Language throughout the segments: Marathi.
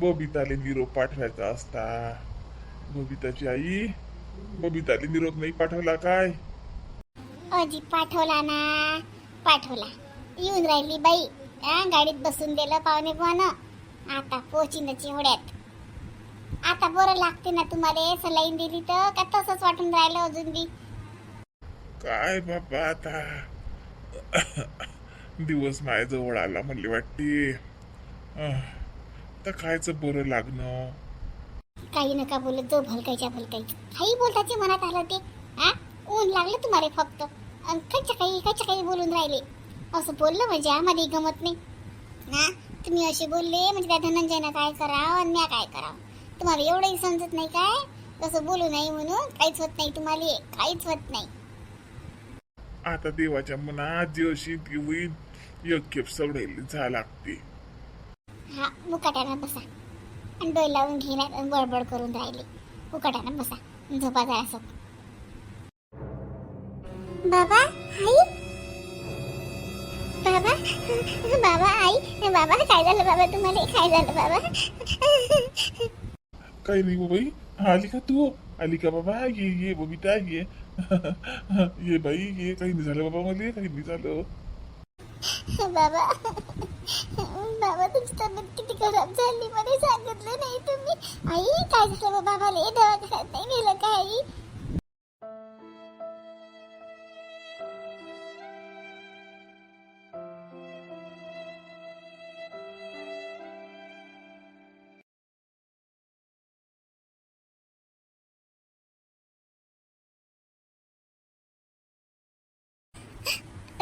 बबिताले निरोप पाठवायचा असता. बबिताची आई बबिताले निरोप नाही पाठवला काय? अजी पाठवला ना पाठवला. येऊन राहिली बाई. आ, गाडीत बसून दिलं पाहुणे बुवानं आता पोचिन चिवड्यात. आता बरं लागते ना तुम्हाला सलाईन दिली तर का तसंच वाटून राहिलं अजून बी? काय बाबा आता? दिवस माझ्याजवळ आला म्हणले वाटते. तर खायचं बरं लागणं काही नका बोलत जो भलकायच्या भलकायचं काही बोलताचे मनात आलं ते आ ऊन लागलं तुम्हाला फक्त. कायच्या काही कायच्या काही बोलून राहिले. असं बोललं म्हणजे आम्हाला गमत नाही. ना तुम्ही असे बोलले म्हणजे त्या धनंजयनं काय करावं आणि म्या काय करावं? तुम्हाला एवढंही समजत नाही काय? तसं बोलू नाही म्हणून काहीच होत नाही तुम्हाला. काहीच होत नाही. आता देवाच्या मनात जी अशी खेप सवडायला जा लागते हा मुकाट्यानं बसा. आणि डोळे लावून घेण्यात बडबड करून राहिले. मुकाट्यानं बसा. झोपा जरा असं बाबा आई? बाबा बाबा आई? बाबा काय झालं बाबा तुम्हाला? काय झालं बाबा? काही नाही गो बाई. आली का तू? आली का बाबा? ये ये बबिता ये. ये बाई ये. काही नाही झालं बाबा मला काही नाही झालं. बाबा. बाबा तुमची तब्येत किती खराब झाली? मला सांगितलं नाही तुम्ही. आई काय झालं? बाबा मला दवाखान्यात नाही नेलं का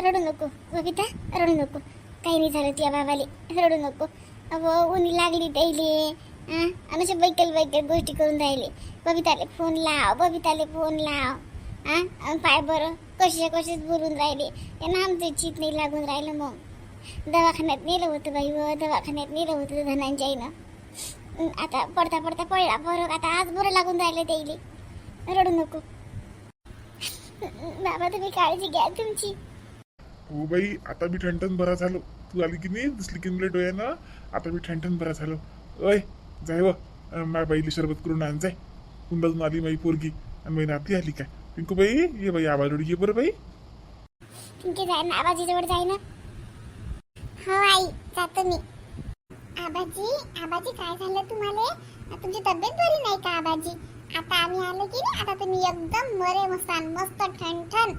रडू नको बबिता रडू नको. काही नाही झालं त्या बाबाले रडू नको. अहो ऊनी लागली त्याईले आमच्या बैकल बैकल गोष्टी करून राहिले. बबिताले फोन लाव बबिताले फोन लाव. हां पाय बरं कसे कसेच बोलून राहिले? त्यांना आमचं चित नाही लागून राहिलं मग. दवाखान्यात नेलं होतं बाई व दवाखान्यात नेलं होतं धनांच्या आईनं आता पडता पडता पडला बरं आता आज बरं लागून राहिलं त्याईले रडू नको. बाबा तुम्ही काळजी घ्या तुमची. हो बाई आता मी ठणठण बरा झालो. तू आली की नाही दिसली की नाही डोळ्यानं? आता मी ठणठण बरा झालो. अय जाय व. माझ्या बाईला शरबत करून आण जाय. कुंडातून आली माझी पोरगी. आणि माझी नाती आली काय? पिंकू बाई ये बाई आवाज ये बरं बाई. तुमची जाय ना आबाजीजवळ जाय ना. हो आई जातो मी. आबाजी आबाजी काय झालं तुम्हाला? तुमची तब्येत बरी नाही का आबाजी? आता आम्ही आलो की नाही आता तुम्ही एकदम मरे मस्तान मस्त ठणठण.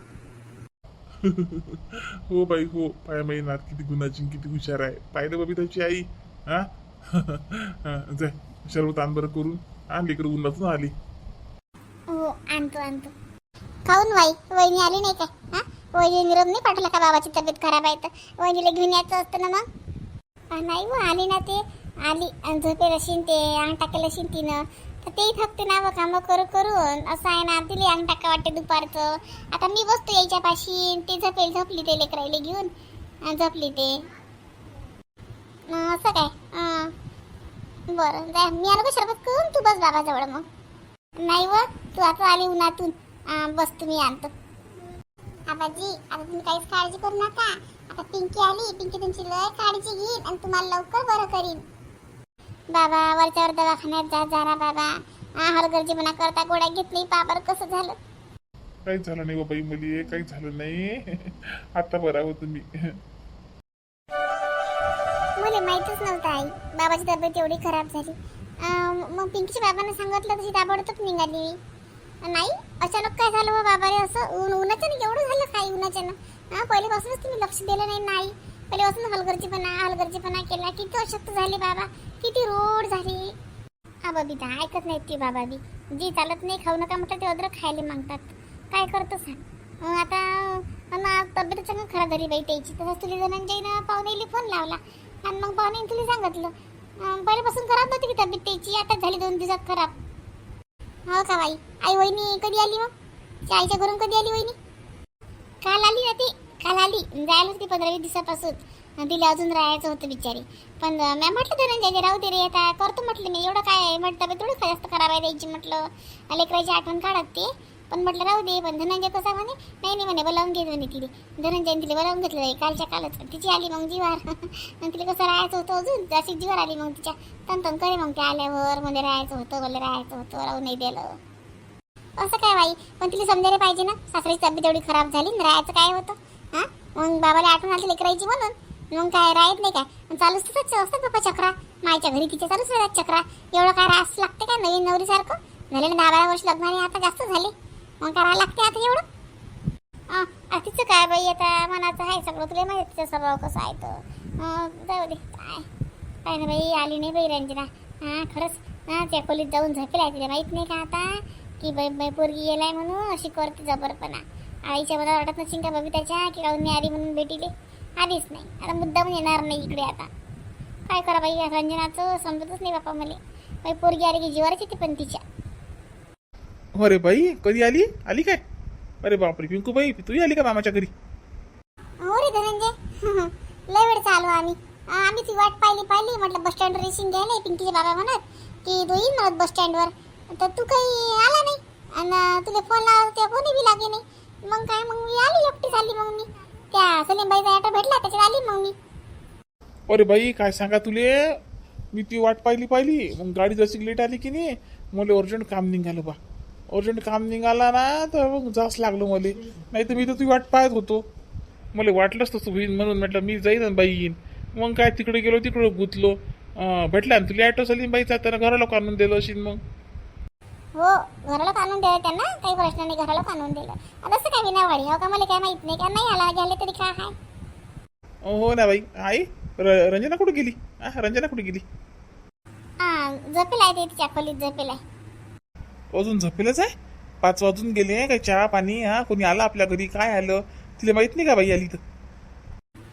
हो बाई हो. पाय माई नात किती गुणाची किती हुशार आहे. पाहिलं बाबी त्याची आई. हा? हा, जाय शरबत आण बरं करून आणली इकडे उन्हातून आली. हो आणतो आणतो. खाऊन वाई वहिनी आली नाही का? हा? वहिनी निरोप नाही पाठवला का बाबाची तब्येत खराब आहे तर? वहिनीला घेऊन यायचं असतं ना मग? नाही मग आली ना ते. आली आणि झोपेल असेल ते अंग टाकेल असेल तिनं तर तेही थकते ना व कामं करू करून असं आहे ना तिला अंग टाका वाटते दुपारचं. आता मी बसतो यायच्या पाशी ते झपेल झपली ते लेकरायले घेऊन. झपली ते. असं काय? बरं जा मी आलो का शरबत करून तू बस बाबाजवळ मग. नाही व तू आता आली उन्हातून. बस तुम्ही आणतो. आबाजी आता तुम्ही काहीच काळजी करू नका. आता पिंकी आली पिंकी तुमची लय काळजी घेईन आणि तुम्हाला लवकर बरं करीन. बाबा वरच्यावर दवाखान्यात जा जरा बाबा. हा हलगर्जीपणा करता गोळ्या घेतली पाबर कसं झालं? काहीच झालं नाही बाई मुली काही झालं नाही. आता बरा हो तुम्ही. मला माहीतच नव्हतं आई. बाबाची तब्येत एवढी खराब झाली. मग पिंकीच्या बाबांना सांगितलं तशी ताबडतोब निघाली. नाही अचानक काय झालं बा बाबारे असं? ऊन उन्हाच्यानं एवढं झालं काय उन्हाच्यानं हा पहिल्यापासूनच तुम्ही लक्ष दिलं नाही नाही. पहिल्यापासून हलगर्जीपणा हलगर्जीपणा केला. किती अशक्त झाले बाबा. किती रोड झाली. हा बबिता ऐकत नाहीत ती बाबा बी जी चालत नाही खाऊ नका म्हटलं ते अद्रक खायला मागतात. काय करतो सांग आता अन तब्येत चांगली खराब झाली बाई त्याची. तसंच तुला जणांच्या पाहुणेली फोन लावला. आणि मग पाहुणे तुला सांगितलं पहिल्यापासून खराब नव्हती की तब्येत त्याची? आता झाली दोन दिवसात खराब. हो का बाई? आई वहिनी कधी आली मग? आईच्या घरून कधी आली वहिनी? काल आली ना ती? काल आली. जायला होती पंधरा वीस दिवसापासून. तिला अजून राहायचं होतं बिचारी. पण मॅम म्हटलं धनंजय राहू दे रे आता करतो म्हटलं मी. एवढं काय आहे? म्हटलं मी थोडं जास्त खराब आहे द्यायची म्हटलं. लेकराची आठवण काढत ते. पण म्हटलं राहू दे पण धनंजय कसा म्हणे. नाही नाही म्हणे बोलावून घेत म्हणे तिने. धनंजयने तिला बोलावून घेतलं आहे कालच्या कालच. तिची आली मग जीवार मग तिला कसं राहायचं होतं अजून? अशी जीवार आली मग तिच्या. तन तन करे मग ते आल्यावर म्हणजे राहायचं होतं मला राहायचं होतं राहू नाही दिलं. असं काय बाई? पण तिला समजायला पाहिजे ना. सासऱ्याची तब्येत एवढी खराब झाली राहायचं काय होतं? हा? मग बाबाला आठवण आली लेकरायची म्हणून. मग काय राहत नाही काय? चालूच तसंच असतात बाबा चक्रा. मायच्या घरी तिच्या चालूच राहतात चक्रा. एवढं काय राहास लागते का नवीन नवरीसारखं? झाले ना दहा बारा वर्ष लग्नाने आता जास्त झाले. मग काय लागते आता एवढं? आ, तिचं काय बाई आता मनाचं आहे सगळं? तुला माहिती तिचा स्वभाव कसं आहे तर जाऊ दे. काय? काय ना बाई आली नाही बाई रंजना. हा खरंच. हा त्या खोलीत जाऊन झपेल आहे तिला. माहीत नाही का आता? की बाई बाई पोरगी गेलाय म्हणून अशी करते जबरपणा. आईच्या मनात वाटत नसेल का बबिताच्या की काहून नाही आली म्हणून भेटीले? आलीच नाही. आता मुद्दाम येणार नाही इकडे आता. काय करा बाई रंजनाचं समजतच नाही बापा मला. बाई पोरगी आली की जीवारच येते पण तिच्या. अरे बाई कधी आली? आली काय? अरे बापरे पिंकू बाई तूही आली का मामाच्या घरी? हो रे धनंजय लय वेळ चालू आम्ही. आम्ही ती वाट पाहिली पाहिली. म्हटलं बस स्टँडवर रेसिंग घ्यायला तिचे बाबा म्हणत की तो येईन म्हणत बस स्टँडवर तर तू काही आला नाही. आणि तुला फोन लावला त्या कोणी बी लागे नाही. मग काय मग मी आली एकटी झाली मग मी. त्या सलीमबाईचा ऑटो भेटला त्याच्यात आली मग मी. अरे बाई काय सांगा तुले? मी ती वाट पाहिली पाहिली. मग गाडी जशी लेट आली की नाही मला अर्जंट काम निघालं बा. अर्जंट काम निघाला ना तर मग जास्त लागलो मला. नाही तर मी तर तुझी वाट पाहत होतो. मला वाटलंच तसं होईन म्हणून म्हटलं मी जाईन आणि बाई येईन. मग काय तिकडे गेलो तिकडे गुतलो. भेटला ना तुला ॲटो सलीम बाईचा त्यानं घराला आणून दिलं असेल मग. हो घराला काढून दिलं त्यांना काही प्रश्न नाही घराला काढून दिलं. आता असं काय विनावाडी? हो का मला काय माहीत नाही? का नाही आला गेले तरी काय आहे हो ना बाई आई र रंजना कुठे गेली? हा रंजना कुठे गेली? हा झोपेल आहे ते तिच्या खोलीत झोपेल आहे. अजून झोपेलच आहे? पाच वाजून गेले काय चहा पाणी हा कोणी आलं आपल्या घरी काय आलं? तिला माहीत नाही का बाई आली तर?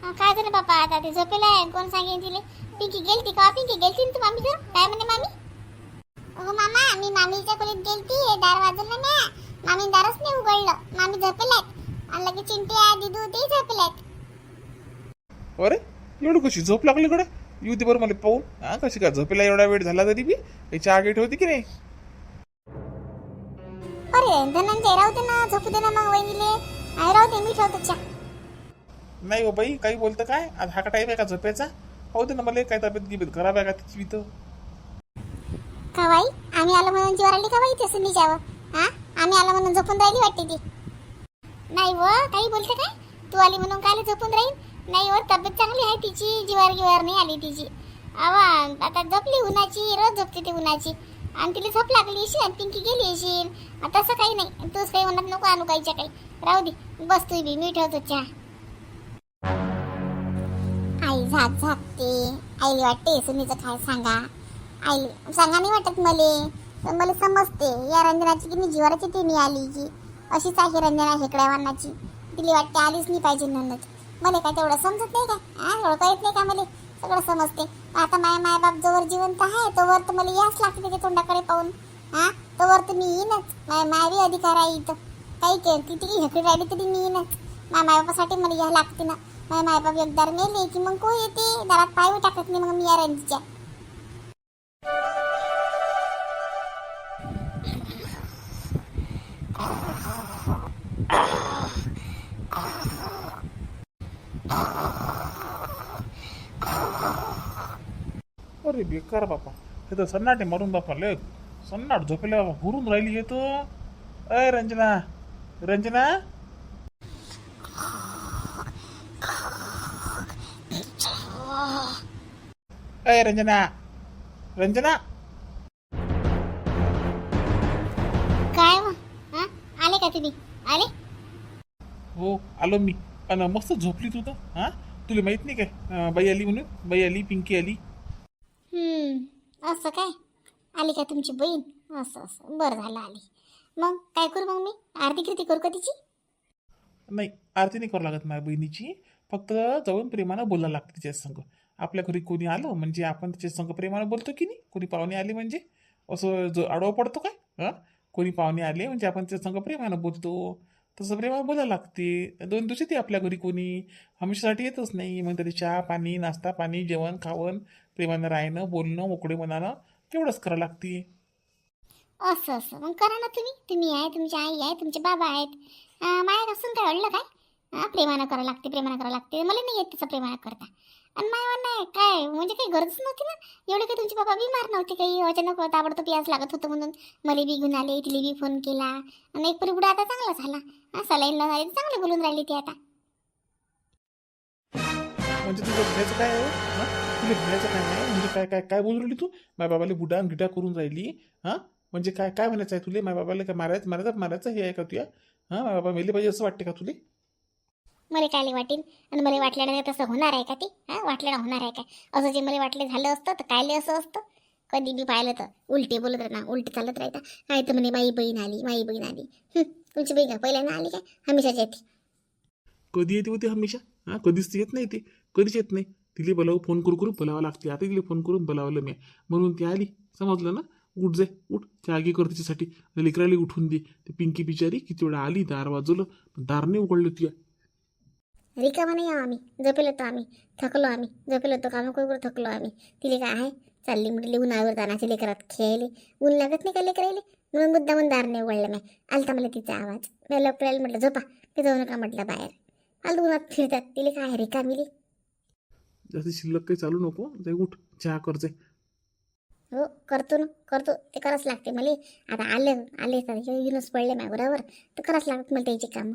हा, काय झालं बाबा आता ते झोपेला आहे कोण सांगेन तिले? पिंकी गेलती का? पिंकी गेलती ना तू मामी काय म्हणे मामी? हो मामा मी मामीच्या खोलीत गेलती हे दार वाजवलं ना. मामी दारच नाही उघडलं मामी झोपेल्यात आणि लगेच चिंटी आहे दिदू ते झोपेल्यात अरे एवढं कशी झोप लागली कडे येऊ दे बरं मला पाहून. हा कशी का झोपेला एवढा वेळ झाला तरी बी? काही चहा गेट होती की नाही? अरे धनंजय राहू दे ना झोपू दे ना मग वहिनीले. आहे राहू दे मी ठेवतो चहा. नाही हो बाई काही बोलतं काय? आज हा का टाईम आहे का झोपायचा? पाहू दे ना मला काय तब्येत गिबेत खराब आहे का तिची इथं? का बाई? आम्ही आलो म्हणून जीवर आली का बाई ते सुनीच्यावर हा? आम्ही आलो म्हणून झोपून राहिली वाटते ती. नाही व काही बोलते काय? तू आली म्हणून काय झोपून राहील नाही व तब्येत चांगली आहे तिची जीवार गिवार नाही आली तिची. आवा आता झोपली उन्हाची रोज झोपते ती उन्हाची. आणि तिला झोप लागली अशी आणि पिंकी गेली अशी. आता असं काही नाही. तूच काही म्हणत नको आणू काहीच्या काही. राहू दे. बस तू बी मी ठेवतो चहा. आई झाक झाकते आईला वाटते सुनीचं काय सांगा. आई सांगा नाही वाटत मले? मला समजते या रंजनाची की मी जीवाराची ती मी आली की. अशीच आहे रंजना हेकड्या वानाची तिला वाटते आलीच नाही पाहिजे म्हणत मला काय तेवढं समजत नाही का? हा एवढं कळत नाही का मला? सगळं समजते. आता माया मायबाप जोवर जिवंत आहे तोवर तर मला याच लागते त्याच्या तोंडाकडे पाहून. हा तोवर तर मी येईनच. माय मायवी अधिकार आहे इथं. काही के किती हेकडी राहिली तरी मी येईनच. माय मायबापासाठी मला या लागते ना माय मायबाप एकदार मेले की मग कोण येते? दारात पायवी टाकत नाही मग मी या रंजीच्या. बेकार बापा. हे तर सन्नाटे मारून बापा लय सन्नाट झोपेला बापा घुरून राहिली येतो अय रंजना. रंजना. अय रंजना. रंजना. काय हा? आले का तुम्ही? आले? हो आलो मी. आणि मस्त झोपली तू तर हा? तुला माहीत नाही काय? अं, बाई आली म्हणून? बाई आली पिंकी आली. असं काय? आली का तुमची बहीण? असं असं. बरं झालं आली. मग काय करू मग मी? आरती किती करू का तिची? नाही आरती नाही करावं लागत माझ्या बहिणीची. फक्त जाऊन प्रेमानं बोलायला लागतं तिच्या संग. आपल्या घरी कोणी आलं म्हणजे आपण तिच्या संग प्रेमानं बोलतो की नाही? कोणी पाहुणे आले म्हणजे? असं जो आडवा पडतो काय? हां? कोणी पाहुणे आले म्हणजे आपण तिच्या संग प्रेमानं बोलतो. तसं प्रेमा बोला लागते. दोन दिवशी ती आपल्या घरी कोणी. हमेशासाठी येतच नाही. मग तरी चहा पाणी नाश्ता पाणी जेवण खावण प्रेमानं राहणं बोलणं मोकळे मनानं तेवढंच करावं लागते. असं असं. मग करा ना तुम्ही. तुम्ही आहे तुमची आई आहे तुमचे बाबा आहेत. अं, माया असून काय? अडलं काय प्रेमानं करावं लागते प्रेमानं करावं लागते. मला नाही येत तसं प्रेमानं करता. आणि माया नाही काय? काही गरज नव्हती ना. एवढे काही तुमचे बाबा बीमार नव्हते काही? अचानक ताबडतोब याच लागत होतं म्हणून. मला बी घेऊन आले तिला बी फोन केला. आणि एक पुढे आता चांगला झाला. हा सलाईन लावून चांगले बोलून राहिली ती आता. म्हणजे तुझं भ्यायचं काय आहे? तुला काय नाही म्हणजे काय काय काय बोलून राहिली तू? माझ्या बाबाला बुडा गिटा करून राहिली. हा? म्हणजे काय काय म्हणायचं आहे तुले? माझ्या बाबाला काय मारायचं मारायचं मारायचं हे आहे का तुया? हा माझ्या बाबा मेले पाहिजे असं वाटते का तुले? मला काय वाटेल आणि मला वाटल्यानं तसं होणार आहे का ते? हा वाटल्यानं होणार आहे काय? असं जे मला वाटले झालं असतं तर कायले असं असतं? कधी मी पाहिलं तर. उलटे बोलत राहणार उलटे चालत राहता. काय तर म्हणे माई बहीण आली माई बहीण आली. तुमची बहीण का पहिल्यांदा आली काय? हमेशाच येते. कधी येते होती हमेशा? हा कधीच येत नाही ते. कधीच येत नाही. तिला बोलावं फोन करून करून बोलावं लागते. आता तिला फोन करून बोलावलं मी. म्हणून ती आली. समजलं ना? उठ जाय उठ. आगी कर तिच्यासाठी. लेकराली उठून दे. ते पिंकी बिचारी किती वेळा आली दार वाजवलं. दार नाही उघडलं तुया रिकामा नाही आहो आम्ही. झोपेल होतो आम्ही. थकलो आम्ही. झोपेल होतो कामं करू करू थकलो आम्ही. तिले काय आहे? चालली म्हटली उन्हावर तानाच्या लेकरात खेळले. ऊन लागत नाही का लेकरायले? म्हणून मुद्दा म्हणून दार नाही उघडलं मी. आलता मला तिचा आवाज. मी लपडायला म्हटलं झोपा. ते जाऊ नका म्हटलं बाहेर. आलतो उन्हात फिरतात. तिले काय रिकामिली जास्त शिल्लक काही चालू नको. जाय उठ. चहा कर जाय हो करतो ना. करतो. ते करावंच लागते मला. आता आले आले तर येऊनच पडले माझ्या बरोबर तर करावंच लागत मला त्याची कामं.